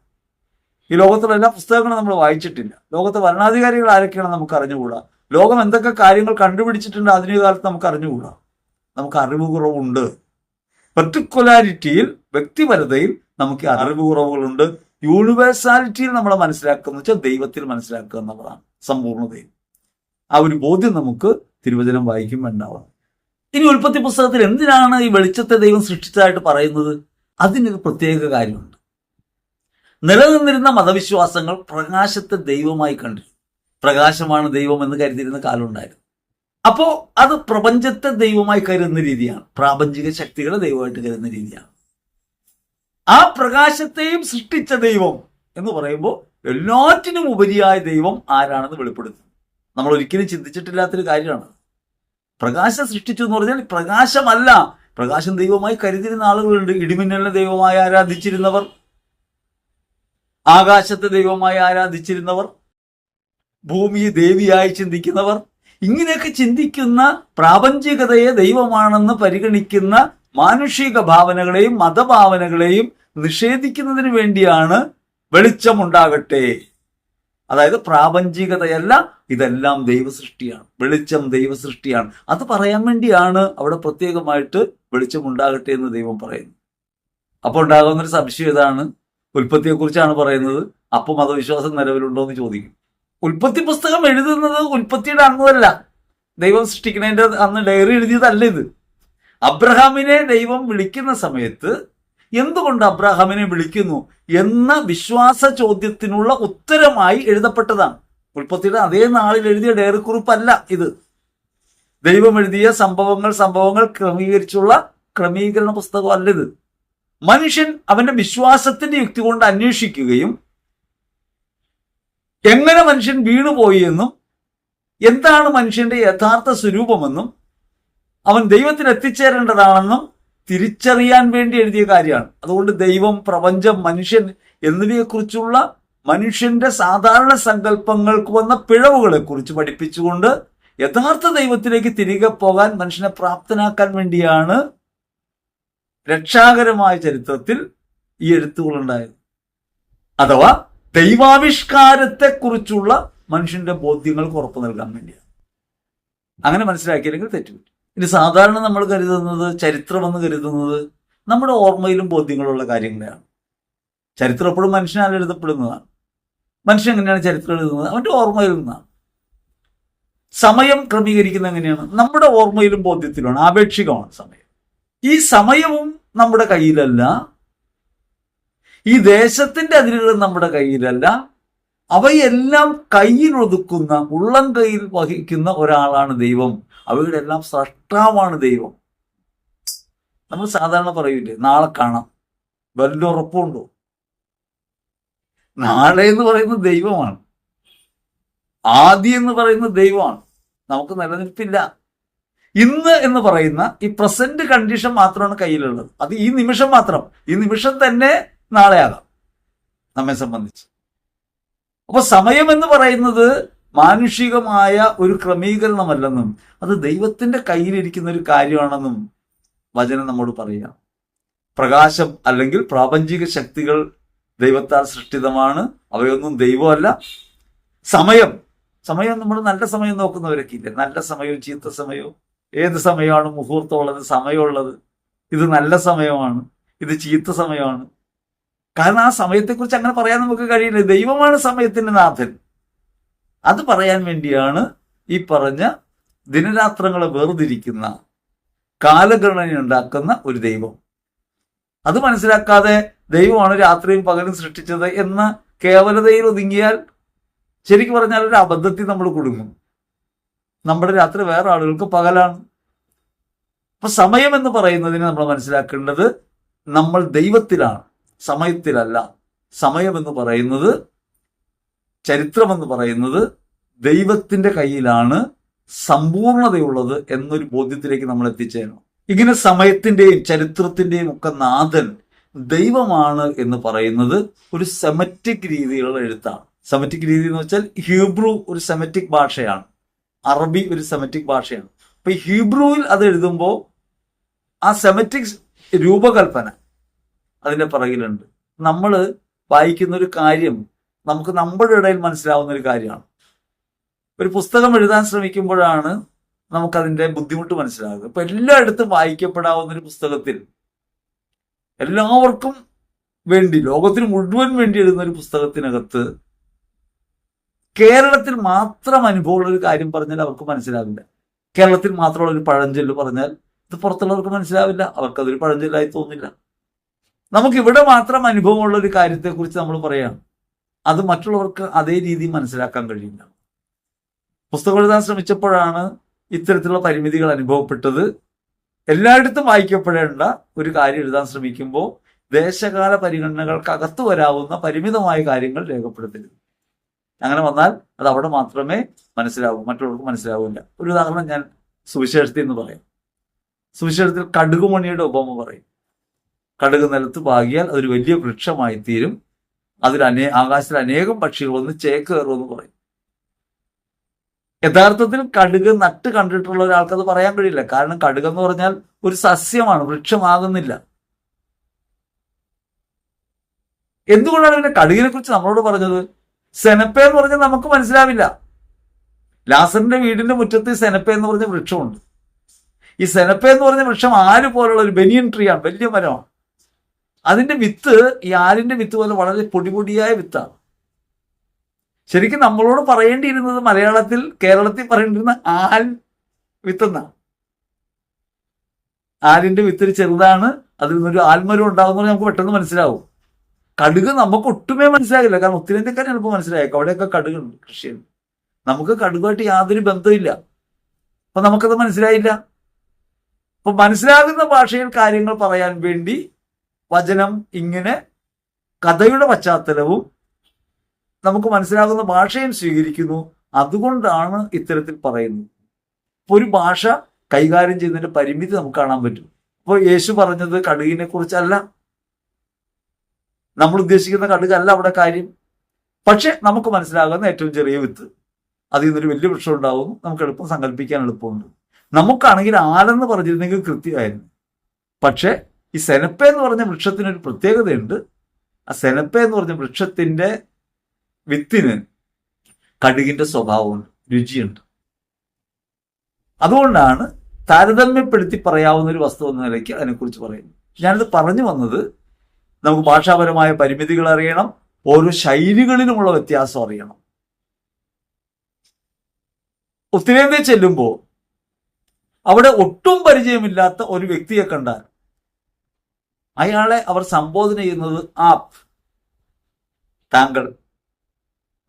ഈ ലോകത്തുള്ള എല്ലാ പുസ്തകങ്ങളും നമ്മൾ വായിച്ചിട്ടില്ല. ലോകത്തെ ഭരണാധികാരികൾ ആരൊക്കെയാണ് നമുക്ക് അറിഞ്ഞുകൂടാ. ലോകം എന്തൊക്കെ കാര്യങ്ങൾ കണ്ടുപിടിച്ചിട്ടുണ്ട് ആധുനിക കാലത്ത് നമുക്ക് അറിഞ്ഞുകൂടാ. നമുക്ക് അറിവ് കുറവുണ്ട്. പെർട്ടിക്കുലാരിറ്റിയിൽ വ്യക്തിപരതയിൽ നമുക്ക് അറിവ് കുറവുകളുണ്ട് യൂണിവേഴ്സാലിറ്റിയിൽ നമ്മൾ മനസ്സിലാക്കുക എന്ന് വെച്ചാൽ ദൈവത്തിൽ മനസ്സിലാക്കുക എന്നുള്ളതാണ് സമ്പൂർണതയിൽ ആ ഒരു ബോധ്യം നമുക്ക് തിരുവചനം വായിക്കും ഉണ്ടാവണം. ഇനി ഉൽപ്പത്തി പുസ്തകത്തിൽ എന്തിനാണ് ഈ വെളിച്ചത്തെ ദൈവം സൃഷ്ടിച്ചതായിട്ട് പറയുന്നത്? അതിനൊരു പ്രത്യേക കാര്യമുണ്ട്. നിലനിന്നിരുന്ന മതവിശ്വാസങ്ങൾ പ്രകാശത്തെ ദൈവമായി കണ്ടിരുന്നു പ്രകാശമാണ് ദൈവം എന്ന് കരുതിയിരുന്ന കാലമുണ്ടായിരുന്നു. അപ്പോ അത് പ്രപഞ്ചത്തെ ദൈവമായി കരുതുന്ന രീതിയാണ്. പ്രാപഞ്ചിക ശക്തികളെ ദൈവമായിട്ട് കരുതുന്ന രീതിയാണ്. ആ പ്രകാശത്തെയും സൃഷ്ടിച്ച ദൈവം എന്ന് പറയുമ്പോൾ എല്ലാറ്റിനും ഉപരിയായ ദൈവം ആരാണെന്ന് വെളിപ്പെടുത്തുന്നു. നമ്മൾ ഒരിക്കലും ചിന്തിച്ചിട്ടില്ലാത്തൊരു കാര്യമാണ്. പ്രകാശം സൃഷ്ടിച്ചു എന്ന് പറഞ്ഞാൽ പ്രകാശമല്ല. പ്രകാശം ദൈവമായി കരുതിരുന്ന ആളുകളുണ്ട്. ഇടിമിന്നലിനെ ദൈവമായി ആരാധിച്ചിരുന്നവർ ആകാശത്തെ ദൈവമായി ആരാധിച്ചിരുന്നവർ ഭൂമിയെ ദേവിയായി ചിന്തിക്കുന്നവർ. ഇങ്ങനെയൊക്കെ ചിന്തിക്കുന്ന പ്രാപഞ്ചികതയെ ദൈവമാണെന്ന് പരിഗണിക്കുന്ന മാനുഷിക ഭാവനകളെയും മതഭാവനകളെയും നിഷേധിക്കുന്നതിന് വേണ്ടിയാണ് വെളിച്ചമുണ്ടാകട്ടെ. അതായത് പ്രാപഞ്ചികതയല്ല ഇതെല്ലാം ദൈവസൃഷ്ടിയാണ്. വെളിച്ചം ദൈവസൃഷ്ടിയാണ്. അത് പറയാൻ വേണ്ടിയാണ് അവിടെ പ്രത്യേകമായിട്ട് വെളിച്ചം ഉണ്ടാകട്ടെ എന്ന് ദൈവം പറയുന്നു അപ്പോൾ ഉണ്ടാകുന്ന ഒരു സംശയം ഇതാണ്. ഉൽപ്പത്തിയെ കുറിച്ചാണ് പറയുന്നത്. അപ്പോൾ മതവിശ്വാസം നിലവിലുണ്ടോ എന്ന് ചോദിക്കും. ഉൽപ്പത്തി പുസ്തകം എഴുതുന്നത് ഉൽപ്പത്തിയുടെ അന്നതല്ല. ദൈവം സൃഷ്ടിക്കുന്നതിന്റെ അന്ന് ഡയറി എഴുതിയതല്ല ഇത്. അബ്രഹാമിനെ ദൈവം വിളിക്കുന്ന സമയത്ത് എന്തുകൊണ്ട് അബ്രഹാമിനെ വിളിക്കുന്നു എന്ന വിശ്വാസ ചോദ്യത്തിനുള്ള ഉത്തരമായി എഴുതപ്പെട്ടതാണ്. ഉൽപ്പത്തിയുടെ അതേ നാളിൽ എഴുതിയ ഡയറി കുറിപ്പല്ല ഇത്. ദൈവം എഴുതിയ സംഭവങ്ങൾ സംഭവങ്ങൾ ക്രമീകരിച്ചുള്ള ക്രമീകരണ പുസ്തകമല്ല ഇത്. മനുഷ്യൻ അവന്റെ വിശ്വാസത്തിന്റെ യുക്തി കൊണ്ട് അന്വേഷിക്കുകയും എങ്ങനെ മനുഷ്യൻ വീണുപോയി എന്നും എന്താണ് മനുഷ്യന്റെ യഥാർത്ഥ സ്വരൂപമെന്നും അവൻ ദൈവത്തിന് എത്തിച്ചേരേണ്ടതാണെന്നും തിരിച്ചറിയാൻ വേണ്ടി എഴുതിയ കാര്യമാണ്. അതുകൊണ്ട് ദൈവം പ്രപഞ്ചം മനുഷ്യൻ എന്നിവയെക്കുറിച്ചുള്ള മനുഷ്യന്റെ സാധാരണ സങ്കല്പങ്ങൾക്ക് വന്ന പിഴവുകളെ കുറിച്ച് പഠിപ്പിച്ചുകൊണ്ട് യഥാർത്ഥ ദൈവത്തിലേക്ക് തിരികെ പോകാൻ മനുഷ്യനെ പ്രാപ്തനാക്കാൻ വേണ്ടിയാണ് രക്ഷാകരമായ ചരിത്രത്തിൽ ഈ എഴുത്തുകൾ ഉണ്ടായത്. അഥവാ ദൈവാവിഷ്കാരത്തെക്കുറിച്ചുള്ള മനുഷ്യന്റെ ബോധ്യങ്ങൾക്ക് ഉറപ്പ് നൽകാൻ വേണ്ടിയാണ്. അങ്ങനെ മനസ്സിലാക്കിയില്ലെങ്കിൽ തെറ്റുപറ്റും. ഇനി സാധാരണ നമ്മൾ കരുതുന്നത് ചരിത്രമെന്ന് കരുതുന്നത് നമ്മുടെ ഓർമ്മയിലും ബോധ്യങ്ങളുള്ള കാര്യങ്ങളെയാണ്. ചരിത്രം എപ്പോഴും മനുഷ്യനാൽ എഴുതപ്പെടുന്നതാണ് മനുഷ്യൻ എങ്ങനെയാണ് ചരിത്രം എഴുതുന്നത്? അവന്റെ ഓർമ്മയിൽ നിന്നാണ്. സമയം ക്രമീകരിക്കുന്ന എങ്ങനെയാണ്? നമ്മുടെ ഓർമ്മയിലും ബോധ്യത്തിലുമാണ്. ആപേക്ഷികമാണ് സമയം. ഈ സമയവും നമ്മുടെ കയ്യിലല്ല. ഈ ദേശത്തിന്റെ അതിരുകളും നമ്മുടെ കയ്യിലല്ല. അവയെല്ലാം കയ്യിലൊതുക്കുന്ന ഉള്ളം കയ്യിൽ വഹിക്കുന്ന ഒരാളാണ് ദൈവം. അവയുടെ എല്ലാം സൃഷ്ടാവാണ് ദൈവം. നമ്മൾ സാധാരണ പറയൂലേ നാളെ കാണാം. വല്ല ഉറപ്പുണ്ടോ? നാളെ എന്ന് പറയുന്നത് ദൈവമാണ്. ആദ്യം എന്ന് പറയുന്നത് ദൈവമാണ്. നമുക്ക് നിലനിൽപ്പില്ല. ഇന്ന് എന്ന് പറയുന്ന ഈ പ്രസന്റ് കണ്ടീഷൻ മാത്രമാണ് കയ്യിലുള്ളത്. അത് ഈ നിമിഷം മാത്രം. ഈ നിമിഷം തന്നെ നാളെ ആകാം നമ്മെ സംബന്ധിച്ച്. അപ്പൊ സമയം എന്ന് പറയുന്നത് മാനുഷികമായ ഒരു ക്രമീകരണമല്ലെന്നും അത് ദൈവത്തിന്റെ കയ്യിലിരിക്കുന്ന ഒരു കാര്യമാണെന്നും വചനം നമ്മോട് പറയാം പ്രകാശം അല്ലെങ്കിൽ പ്രാപഞ്ചിക ശക്തികൾ ദൈവത്താൽ സൃഷ്ടിതമാണ് അവയൊന്നും ദൈവമല്ല. സമയം. സമയം നമ്മൾ നല്ല സമയം നോക്കുന്നവരൊക്കെ ഇല്ല? നല്ല സമയവും ചീത്ത സമയവും. ഏത് സമയമാണ് മുഹൂർത്തമുള്ളത്? സമയമുള്ളത്. ഇത് നല്ല സമയമാണ്. ഇത് ചീത്ത സമയമാണ്. കാരണം ആ സമയത്തെക്കുറിച്ച് അങ്ങനെ പറയാൻ നമുക്ക് കഴിയില്ല. ദൈവമാണ് സമയത്തിന്റെ നാഥൻ. അത് പറയാൻ വേണ്ടിയാണ് ഈ പറഞ്ഞ ദിനരാത്രങ്ങളെ വേർതിരിക്കുന്ന കാലഗണന ഉണ്ടാക്കുന്ന ഒരു ദൈവം. അത് മനസ്സിലാക്കാതെ ദൈവമാണ് രാത്രിയും പകലും സൃഷ്ടിച്ചത് എന്ന കേവലതയിൽ ഒതുങ്ങിയാൽ ശരിക്കും പറഞ്ഞാൽ ഒരു അബദ്ധത്തിൽ നമ്മൾ കുടുങ്ങും. നമ്മുടെ രാത്രി വേറെ ആളുകൾക്ക് പകലാണ്. അപ്പൊ സമയം എന്ന് പറയുന്നതിന് നമ്മൾ മനസ്സിലാക്കേണ്ടത് നമ്മൾ ദൈവത്തിലാണ്. സമയത്തിലല്ല. സമയം എന്ന് പറയുന്നത് ചരിത്രം എന്ന് പറയുന്നത് ദൈവത്തിന്റെ കയ്യിലാണ് സമ്പൂർണതയുള്ളത് എന്നൊരു ബോധ്യത്തിലേക്ക് നമ്മൾ എത്തിച്ചേരണം. ഇങ്ങനെ സമയത്തിന്റെയും ചരിത്രത്തിന്റെയും ഒക്കെ നാഥൻ ദൈവമാണ് എന്ന് പറയുന്നത് ഒരു സെമറ്റിക് രീതിയിലുള്ള എഴുത്താണ്. സെമറ്റിക് രീതി എന്ന് വെച്ചാൽ ഹീബ്രു ഒരു സെമറ്റിക് ഭാഷയാണ്. അറബി ഒരു സെമറ്റിക് ഭാഷയാണ്. അപ്പൊ ഹീബ്രുവിൽ അത് എഴുതുമ്പോൾ ആ സെമറ്റിക് രൂപകൽപ്പന അതിന്റെ പിറകിലുണ്ട്. നമ്മൾ വായിക്കുന്ന ഒരു കാര്യം നമുക്ക് നമ്മുടെ ഇടയിൽ മനസ്സിലാവുന്ന ഒരു കാര്യമാണ്. ഒരു പുസ്തകം എഴുതാൻ ശ്രമിക്കുമ്പോഴാണ് നമുക്കതിന്റെ ബുദ്ധിമുട്ട് മനസ്സിലാകുന്നത്. ഇപ്പൊ എല്ലായിടത്തും വായിക്കപ്പെടാവുന്ന ഒരു പുസ്തകത്തിൽ എല്ലാവർക്കും വേണ്ടി ലോകത്തിന് മുഴുവൻ വേണ്ടി എഴുതുന്ന ഒരു പുസ്തകത്തിനകത്ത് കേരളത്തിൽ മാത്രം അനുഭവമുള്ള ഒരു കാര്യം പറഞ്ഞാൽ അവർക്ക് മനസ്സിലാവില്ല. കേരളത്തിൽ മാത്രമുള്ള ഒരു പഴഞ്ചൊല്ല് പറഞ്ഞാൽ ഇത് പുറത്തുള്ളവർക്ക് മനസ്സിലാവില്ല. അവർക്കതൊരു പഴഞ്ചൊല്ലായി തോന്നില്ല. നമുക്കിവിടെ മാത്രം അനുഭവമുള്ള ഒരു കാര്യത്തെക്കുറിച്ച് നമ്മൾ പറയാം അത് മറ്റുള്ളവർക്ക് അതേ രീതി മനസ്സിലാക്കാൻ കഴിയില്ല. പുസ്തകം എഴുതാൻ ശ്രമിച്ചപ്പോഴാണ് ഇത്തരത്തിലുള്ള പരിമിതികൾ അനുഭവപ്പെട്ടത്. എല്ലായിടത്തും വായിക്കപ്പെടേണ്ട ഒരു കാര്യം എഴുതാൻ ശ്രമിക്കുമ്പോൾ ദേശകാല പരിഗണനകൾക്ക് അകത്ത് വരാവുന്ന പരിമിതമായ കാര്യങ്ങൾ രേഖപ്പെടുത്തരുത്. അങ്ങനെ വന്നാൽ അത് അവിടെ മാത്രമേ മനസ്സിലാവൂ മറ്റുള്ളവർക്ക് മനസ്സിലാവില്ല. ഒരു ഉദാഹരണം ഞാൻ സുവിശേഷത്തിൽ എന്ന് പറയാം. സുവിശേഷത്തിൽ കടുകുമണിയുടെ ഉപമ പറയും. കടുക് നിലത്ത് പാകിയാൽ അതൊരു വലിയ വൃക്ഷമായി തീരും അതിൽ അനേ ആകാശത്തിൽ അനേകം പക്ഷികൾ വന്ന് ചേക്കേറുമെന്ന് പറയും. യഥാർത്ഥത്തിൽ കടുക് നട്ട് കണ്ടിട്ടുള്ള ഒരാൾക്ക് അത് പറയാൻ കഴിയില്ല. കാരണം കടുക് എന്ന് പറഞ്ഞാൽ ഒരു സസ്യമാണ് വൃക്ഷമാകുന്നില്ല. എന്തുകൊണ്ടാണ് പിന്നെ കടുകിനെ കുറിച്ച് നമ്മളോട് പറഞ്ഞത്? സെനപ്പ എന്ന് പറഞ്ഞാൽ നമുക്ക് മനസ്സിലാവില്ല. ലാസറിന്റെ വീടിന്റെ മുറ്റത്ത് സെനപ്പ എന്ന് പറഞ്ഞ വൃക്ഷമുണ്ട്. ഈ സെനപ്പ എന്ന് പറഞ്ഞ വൃക്ഷം ആര് പോലുള്ള ഒരു ബനിയൻ ട്രീ ആണ് വലിയ മരമാണ്. അതിന്റെ വിത്ത് ഈ ആലിന്റെ വിത്ത് പോലെ വളരെ പൊടിപൊടിയായ വിത്താണ്. ശരിക്കും നമ്മളോട് പറയേണ്ടിയിരുന്നത് മലയാളത്തിൽ കേരളത്തിൽ പറയേണ്ടിരുന്ന ആൽ വിത്തെന്നാണ്. ആലിന്റെ വിത്ത് ചെറുതാണ് അതിൽ നിന്നൊരു ആൽമരം ഉണ്ടാകുന്നത് നമുക്ക് പെട്ടെന്ന് മനസ്സിലാവും. കടുക് നമുക്ക് ഒട്ടുമേ മനസ്സിലാകില്ല കാരണം ഉത്തരേന്ത്യക്കാർ ചിലപ്പോൾ മനസ്സിലായേക്കും അവിടെയൊക്കെ കടുകുണ്ട് കൃഷിയുണ്ട് നമുക്ക് കടുകുമായിട്ട് യാതൊരു ബന്ധമില്ല അപ്പൊ നമുക്കത് മനസ്സിലായില്ല. അപ്പൊ മനസ്സിലാകുന്ന ഭാഷയിൽ കാര്യങ്ങൾ പറയാൻ വേണ്ടി വചനം ഇങ്ങനെ കഥയുടെ പശ്ചാത്തലവും നമുക്ക് മനസ്സിലാകുന്ന ഭാഷയും സ്വീകരിക്കുന്നു. അതുകൊണ്ടാണ് ഇത്തരത്തിൽ പറയുന്നത്. ഇപ്പൊ ഒരു ഭാഷ കൈകാര്യം ചെയ്യുന്നതിന്റെ പരിമിതി നമുക്ക് കാണാൻ പറ്റും. അപ്പോൾ യേശു പറഞ്ഞത് കടുകിനെ കുറിച്ചല്ല. നമ്മൾ ഉദ്ദേശിക്കുന്ന കടുകല്ല അവിടെ കാര്യം. പക്ഷെ നമുക്ക് മനസ്സിലാകുന്ന ഏറ്റവും ചെറിയ വിത്ത്. അതിൽ നിന്നൊരു വലിയ വൃക്ഷം ഉണ്ടാവും. നമുക്ക് എളുപ്പം സങ്കല്പിക്കാൻ എളുപ്പമുണ്ട്. നമുക്കാണെങ്കിൽ ആലെന്ന് പറഞ്ഞിരുന്നെങ്കിൽ കൃത്യമായിരുന്നു. പക്ഷെ ഈ സെനപ്പ എന്ന് പറഞ്ഞ വൃക്ഷത്തിനൊരു പ്രത്യേകതയുണ്ട്. ആ സെനപ്പ എന്ന് പറഞ്ഞ വൃക്ഷത്തിന്റെ വിത്തിന് കടുകിന്റെ സ്വഭാവമുണ്ട് രുചിയുണ്ട്. അതുകൊണ്ടാണ് താരതമ്യപ്പെടുത്തി പറയാവുന്ന ഒരു വസ്തു എന്ന നിലയ്ക്ക് അതിനെക്കുറിച്ച് പറയുന്നു ഞാനിത് പറഞ്ഞു വന്നത് നമുക്ക് ഭാഷാപരമായ പരിമിതികൾ അറിയണം ഓരോ ശൈലികളിലുമുള്ള വ്യത്യാസം അറിയണം. ഉത്തരേന്ത്യ ചെല്ലുമ്പോൾ അവിടെ ഒട്ടും പരിചയമില്ലാത്ത ഒരു വ്യക്തിയെ കണ്ടാൽ അയാളെ അവർ സംബോധന ചെയ്യുന്നത് ആപ് താങ്കൾ.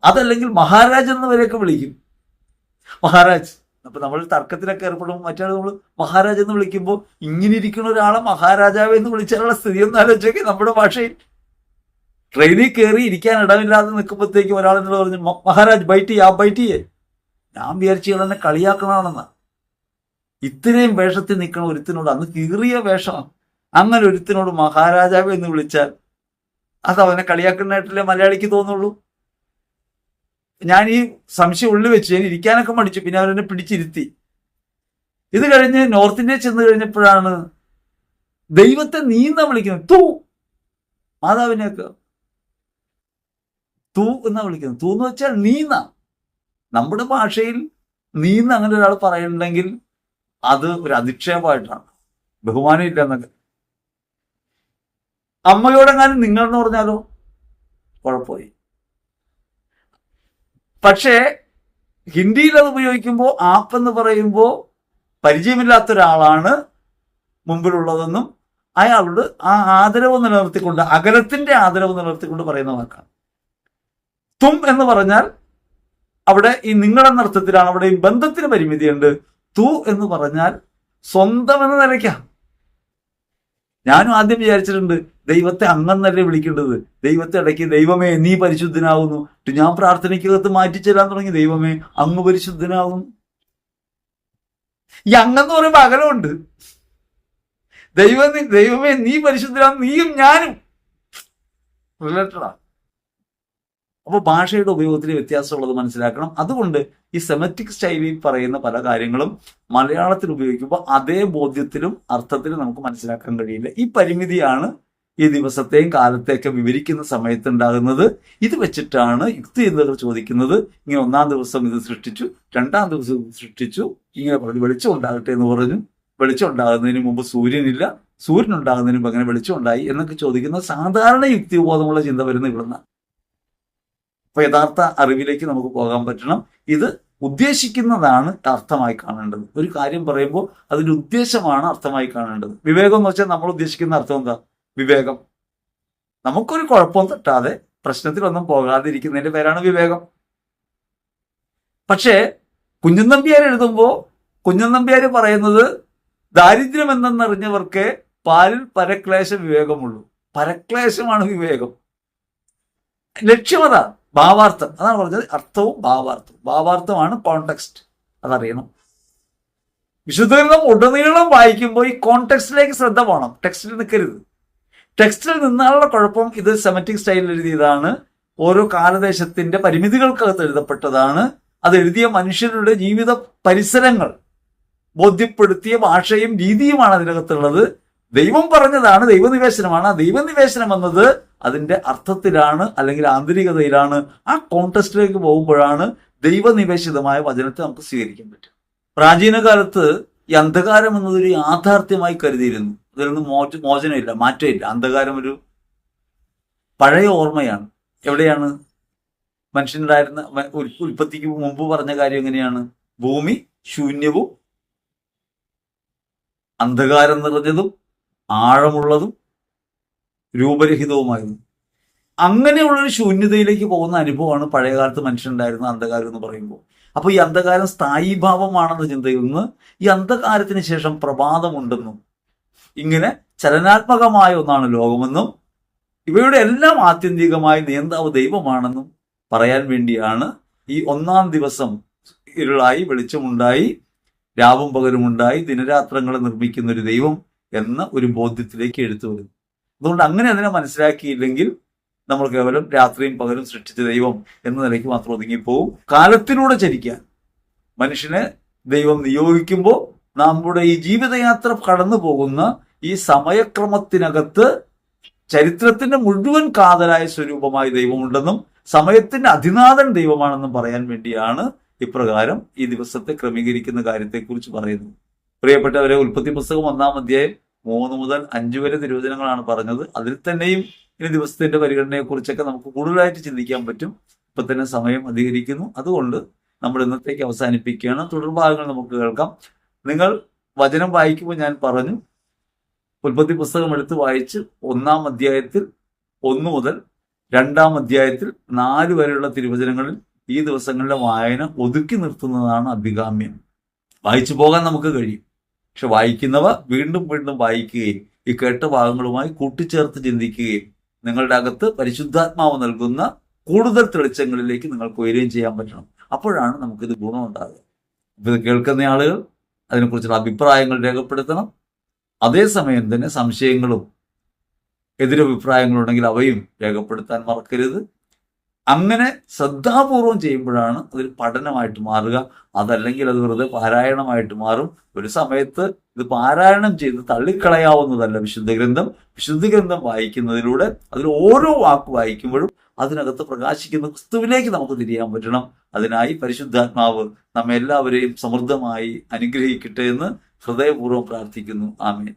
അതല്ലെങ്കിൽ മഹാരാജ് എന്നവരെയൊക്കെ വിളിക്കും. മഹാരാജ് അപ്പൊ നമ്മൾ തർക്കത്തിലൊക്കെ ഏർപ്പെടുമ്പോൾ മറ്റാൾ നമ്മൾ മഹാരാജ് എന്ന് വിളിക്കുമ്പോൾ ഇങ്ങനെ ഇരിക്കുന്ന ഒരാളെ മഹാരാജാവ് എന്ന് വിളിച്ചാലുള്ള സ്ഥിതി ഒന്ന് ആലോചിച്ചൊക്കെ നമ്മുടെ ഭാഷയിൽ. ട്രെയിനിൽ കയറി ഇരിക്കാൻ ഇടമില്ലാതെ നിൽക്കുമ്പോഴത്തേക്കും ഒരാൾ എന്നോട് പറഞ്ഞു മഹാരാജ് ബൈറ്റ് ആ ബൈറ്റ് ചെയ്യേ. ഞാൻ വിചാരിച്ചു തന്നെ കളിയാക്കണമെന്നാണ് കളിയാക്കണമെന്നാ ഇത്രയും വേഷത്തിൽ നിൽക്കണ ഒരുത്തിനോട് അന്ന് കീറിയ വേഷമാണ്. അങ്ങനെ ഒരുത്തിനോട് മഹാരാജാവ് എന്ന് വിളിച്ചാൽ അത് അവനെ കളിയാക്കുന്നതായിട്ടല്ലേ മലയാളിക്ക് തോന്നുള്ളൂ? ഞാൻ ഈ സംശയം ഉള്ളിൽ വെച്ച് ഞാൻ ഇരിക്കാനൊക്കെ മടിച്ചു. പിന്നെ അവരെന്നെ പിടിച്ചിരുത്തി. ഇത് കഴിഞ്ഞ് നോർത്ത് ഇന്ത്യ ചെന്ന് കഴിഞ്ഞപ്പോഴാണ് ദൈവത്തെ നീന്ന വിളിക്കുന്നത്? തൂ. മാതാവിനെയൊക്കെ തൂ എന്നാ വിളിക്കുന്നത്? തൂ എന്ന് വെച്ചാൽ നീന്ന നമ്മുടെ ഭാഷയിൽ നീന്ന് അങ്ങനെ ഒരാൾ പറയുന്നുണ്ടെങ്കിൽ അത് ഒരു അധിക്ഷേപമായിട്ടാണ്. ബഹുമാനം ഇല്ല എന്നൊക്കെ. അമ്മയോടെങ്ങാനും നിങ്ങൾ എന്ന് പറഞ്ഞാലോ? കുഴപ്പമായി പക്ഷേ ഹിന്ദിയിൽ അത് ഉപയോഗിക്കുമ്പോൾ ആപ്പ് എന്ന് പറയുമ്പോൾ പരിചയമില്ലാത്ത ഒരാളാണ് മുമ്പിലുള്ളതെന്നും അയാളോട് ആ ആദരവ് നിലനിർത്തിക്കൊണ്ട് അകലത്തിന്റെ ആദരവ് നിലനിർത്തിക്കൊണ്ട് പറയുന്ന വാക്കാണ്. തും എന്ന് പറഞ്ഞാൽ അവിടെ ഈ നിങ്ങൾ എന്ന അർത്ഥത്തിലാണ് അവിടെ ഈ ബന്ധത്തിന് പരിമിതിയുണ്ട്. തു എന്ന് പറഞ്ഞാൽ സ്വന്തം എന്ന നിലയ്ക്കാം ഞാനും ആദ്യം വിചാരിച്ചിട്ടുണ്ട് ദൈവത്തെ അങ്ങന്നല്ലേ വിളിക്കേണ്ടത്? ദൈവത്തെ ഇടയ്ക്ക് ദൈവമേ നീ പരിശുദ്ധനാവുന്നു. ഞാൻ പ്രാർത്ഥനയ്ക്കകത്ത് മാറ്റിച്ചെല്ലാൻ തുടങ്ങി. ദൈവമേ അങ്ങ് പരിശുദ്ധനാവുന്നു. ഈ അങ്ങെന്ന് പറയുമ്പോ അകലമുണ്ട്. ദൈവം ദൈവമേ നീ പരിശുദ്ധനാവും നീയും ഞാനും. അപ്പൊ ഭാഷയുടെ ഉപയോഗത്തിൽ വ്യത്യാസമുള്ളത് മനസ്സിലാക്കണം. അതുകൊണ്ട് ഈ സെമറ്റിക് സ്റ്റൈലിൽ പറയുന്ന പല കാര്യങ്ങളും മലയാളത്തിൽ ഉപയോഗിക്കുമ്പോൾ അതേ ബോധ്യത്തിലും അർത്ഥത്തിലും നമുക്ക് മനസ്സിലാക്കാൻ കഴിയില്ല. ഈ പരിമിതിയാണ് ഈ ദിവസത്തെയും കാലത്തെയൊക്കെ വിവരിക്കുന്ന സമയത്ത് ഉണ്ടാകുന്നത് ഇത് വെച്ചിട്ടാണ് യുക്തി ചിന്തകൾ ചോദിക്കുന്നത്. ഇങ്ങനെ ഒന്നാം ദിവസം ഇത് സൃഷ്ടിച്ചു രണ്ടാം ദിവസം ഇത് സൃഷ്ടിച്ചു ഇങ്ങനെ പറഞ്ഞു വെളിച്ചം ഉണ്ടാകട്ടെ എന്ന് പറഞ്ഞു. വെളിച്ചം ഉണ്ടാകുന്നതിന് മുമ്പ് സൂര്യനില്ല. സൂര്യൻ ഉണ്ടാകുന്നതിന് മുമ്പ് അങ്ങനെ വെളിച്ചം ഉണ്ടായി എന്നൊക്കെ ചോദിക്കുന്ന സാധാരണ യുക്തിബോധമുള്ള ചിന്ത വരുന്ന ഇവിടുന്ന്. അപ്പൊ യഥാർത്ഥ അറിവിലേക്ക് നമുക്ക് പോകാൻ പറ്റണം. ഇത് ഉദ്ദേശിക്കുന്നതാണ് അർത്ഥമായി കാണേണ്ടത്. ഒരു കാര്യം പറയുമ്പോൾ അതിന്റെ ഉദ്ദേശമാണ് അർത്ഥമായി കാണേണ്ടത്. വിവേകം എന്ന് വെച്ചാൽ നമ്മൾ ഉദ്ദേശിക്കുന്ന അർത്ഥം എന്താ? വിവേകം. നമുക്കൊരു കുഴപ്പം തട്ടാതെ പ്രശ്നത്തിലൊന്നും പോകാതിരിക്കുന്നതിന്റെ പേരാണ് വിവേകം. പക്ഷേ കുഞ്ഞു നമ്പ്യാർ എഴുതുമ്പോൾ കുഞ്ഞു നമ്പ്യാർ പറയുന്നത് ദാരിദ്ര്യം എന്തെന്നറിഞ്ഞവർക്ക് പാലിൽ പരക്ലേശ വിവേകമുള്ളൂ. പരക്ലേശമാണ് വിവേകം. ലക്ഷ്യമത ഭാവാർത്ഥം. അതാണ് പറഞ്ഞത് അർത്ഥവും ഭാവാർത്ഥവും. ഭാവാർത്ഥമാണ് കോണ്ടെക്സ്റ്റ് അതറിയണം. വിശുദ്ധഗ്രന്ഥം ഉടനീളം വായിക്കുമ്പോൾ ഈ കോണ്ടെക്സ്റ്റിലേക്ക് ശ്രദ്ധ വേണം ടെക്സ്റ്റിൽ നിൽക്കരുത്. ടെക്സ്റ്റിൽ നിന്നുള്ള കുഴപ്പം ഇത് സെമറ്റിക് സ്റ്റൈലിൽ എഴുതിയതാണ്. ഓരോ കാലദേശത്തിന്റെ പരിമിതികൾക്കകത്ത് എഴുതപ്പെട്ടതാണ്. അത് എഴുതിയ മനുഷ്യരുടെ ജീവിത പരിസരങ്ങൾ ബോധ്യപ്പെടുത്തിയ ഭാഷയും രീതിയുമാണ് അതിനകത്തുള്ളത്. ദൈവം പറഞ്ഞതാണ് ദൈവനിവേശനമാണ്. ആ ദൈവനിവേശനം എന്നത് അതിന്റെ അർത്ഥത്തിലാണ് അല്ലെങ്കിൽ ആന്തരികതയിലാണ്. ആ കോണ്ടസ്റ്റിലേക്ക് പോകുമ്പോഴാണ് ദൈവനിവേശിതമായ വചനത്തെ നമുക്ക് സ്വീകരിക്കാൻ പറ്റും പ്രാചീന കാലത്ത് ഈ അന്ധകാരം എന്നതൊരു യാഥാർത്ഥ്യമായി കരുതിയിരുന്നു. അതിൽ നിന്ന് മോച മോചനമില്ല മാറ്റമില്ല. അന്ധകാരം ഒരു പഴയ ഓർമ്മയാണ്. എവിടെയാണ്? മനുഷ്യനുണ്ടായിരുന്ന ഉൽപ്പത്തിക്ക് മുമ്പ് പറഞ്ഞ കാര്യം എങ്ങനെയാണ്? ഭൂമി ശൂന്യവും അന്ധകാരം നിറഞ്ഞതും ആഴമുള്ളതും രൂപരഹിതവുമായിരുന്നു. അങ്ങനെയുള്ളൊരു ശൂന്യതയിലേക്ക് പോകുന്ന അനുഭവമാണ് പഴയകാലത്ത് മനുഷ്യനുണ്ടായിരുന്ന അന്ധകാരം എന്ന് പറയുമ്പോൾ. അപ്പോൾ ഈ അന്ധകാരം സ്ഥായീഭാവമാണെന്ന ചിന്തയിൽ നിന്ന് ഈ അന്ധകാരത്തിന് ശേഷം പ്രഭാതമുണ്ടെന്നും ഇങ്ങനെ ചലനാത്മകമായ ഒന്നാണ് ലോകമെന്നും ഇവയുടെ എല്ലാം ആത്യന്തികമായ നിയന്താവ് ദൈവമാണെന്നും പറയാൻ വേണ്ടിയാണ് ഈ ഒന്നാം ദിവസം ഇരുളായി വെളിച്ചമുണ്ടായി രാവും പകലുമുണ്ടായി ദിനരാത്രങ്ങളെ നിർമ്മിക്കുന്ന ഒരു ദൈവം എന്ന ഒരു ബോധ്യത്തിലേക്ക് എടുത്തു വരുന്നു. അതുകൊണ്ട് അങ്ങനെ അതിനെ മനസ്സിലാക്കിയില്ലെങ്കിൽ നമ്മൾ കേവലം രാത്രിയും പകലും സൃഷ്ടിച്ച ദൈവം എന്ന നിലയ്ക്ക് മാത്രം ഒതുങ്ങിപ്പോവും. കാലത്തിലൂടെ ചരിക്കാൻ മനുഷ്യനെ ദൈവം നിയോഗിക്കുമ്പോൾ നമ്മുടെ ഈ ജീവിതയാത്ര കടന്നു പോകുന്ന ഈ സമയക്രമത്തിനകത്ത് ചരിത്രത്തിന്റെ മുഴുവൻ കാതലായ സ്വരൂപമായി ദൈവമുണ്ടെന്നും സമയത്തിന്റെ അധിനാഥൻ ദൈവമാണെന്നും പറയാൻ വേണ്ടിയാണ് ഇപ്രകാരം ഈ ദിവസത്തെ ക്രമീകരിക്കുന്ന കാര്യത്തെക്കുറിച്ച് പറയുന്നത്. പ്രിയപ്പെട്ടവരെ ഉൽപ്പത്തി പുസ്തകം ഒന്നാം അധ്യായം മൂന്ന് മുതൽ അഞ്ചു വരെ തിരുവചനങ്ങളാണ് പറഞ്ഞത്. അതിൽ തന്നെയും ഇനി ദിവസത്തിന്റെ പരിഗണനയെ കുറിച്ചൊക്കെ നമുക്ക് കൂടുതലായിട്ട് ചിന്തിക്കാൻ പറ്റും. ഇപ്പൊ തന്നെ സമയം അധികരിക്കുന്നു. അതുകൊണ്ട് നമ്മൾ ഇന്നത്തേക്ക് അവസാനിപ്പിക്കുകയാണ്. തുടർഭാഗങ്ങൾ നമുക്ക് കേൾക്കാം. നിങ്ങൾ വചനം വായിക്കുമ്പോൾ ഞാൻ പറഞ്ഞു ഉൽപ്പത്തി പുസ്തകം എടുത്ത് വായിച്ച് ഒന്നാം അധ്യായത്തിൽ ഒന്ന് മുതൽ രണ്ടാം അധ്യായത്തിൽ നാല് വരെയുള്ള തിരുവചനങ്ങളിൽ ഈ ദിവസങ്ങളിലെ വായന ഒതുക്കി നിർത്തുന്നതാണ് അഭികാമ്യം. വായിച്ചു പോകാൻ നമുക്ക് കഴിയും. പക്ഷെ വായിക്കുന്നവ വീണ്ടും വീണ്ടും വായിക്കുകയും ഈ കേട്ട ഭാഗങ്ങളുമായി കൂട്ടിച്ചേർത്ത് ചിന്തിക്കുകയും നിങ്ങളുടെ അകത്ത് പരിശുദ്ധാത്മാവ് നൽകുന്ന കൂടുതൽ തെളിച്ചങ്ങളിലേക്ക് നിങ്ങൾക്ക് ഉയരുകയും ചെയ്യാൻ പറ്റണം. അപ്പോഴാണ് നമുക്കിത് ഗുണമുണ്ടാകുക ഇത് കേൾക്കുന്ന ആളുകൾ അതിനെക്കുറിച്ചുള്ള അഭിപ്രായങ്ങൾ രേഖപ്പെടുത്തണം. അതേസമയം തന്നെ സംശയങ്ങളും എതിരഭിപ്രായങ്ങളുണ്ടെങ്കിൽ അവയും രേഖപ്പെടുത്താൻ മറക്കരുത്. അങ്ങനെ ശ്രദ്ധാപൂർവം ചെയ്യുമ്പോഴാണ് അതൊരു പഠനമായിട്ട് മാറുക. അതല്ലെങ്കിൽ അത് വെറുതെ പാരായണമായിട്ട് മാറും. ഒരു സമയത്ത് ഇത് പാരായണം ചെയ്ത് തള്ളിക്കളയാവുന്നതല്ല വിശുദ്ധ ഗ്രന്ഥം. വിശുദ്ധ ഗ്രന്ഥം വായിക്കുന്നതിലൂടെ അതിൽ ഓരോ വാക്ക് വായിക്കുമ്പോഴും അതിനകത്ത് പ്രകാശിക്കുന്ന ക്രിസ്തുവിലേക്ക് നമുക്ക് തിരിയാൻ പറ്റണം. അതിനായി പരിശുദ്ധാത്മാവ് നമ്മെല്ലാവരെയും സമൃദ്ധമായി അനുഗ്രഹിക്കട്ടെ എന്ന് ഹൃദയപൂർവം പ്രാർത്ഥിക്കുന്നു. ആമേൻ.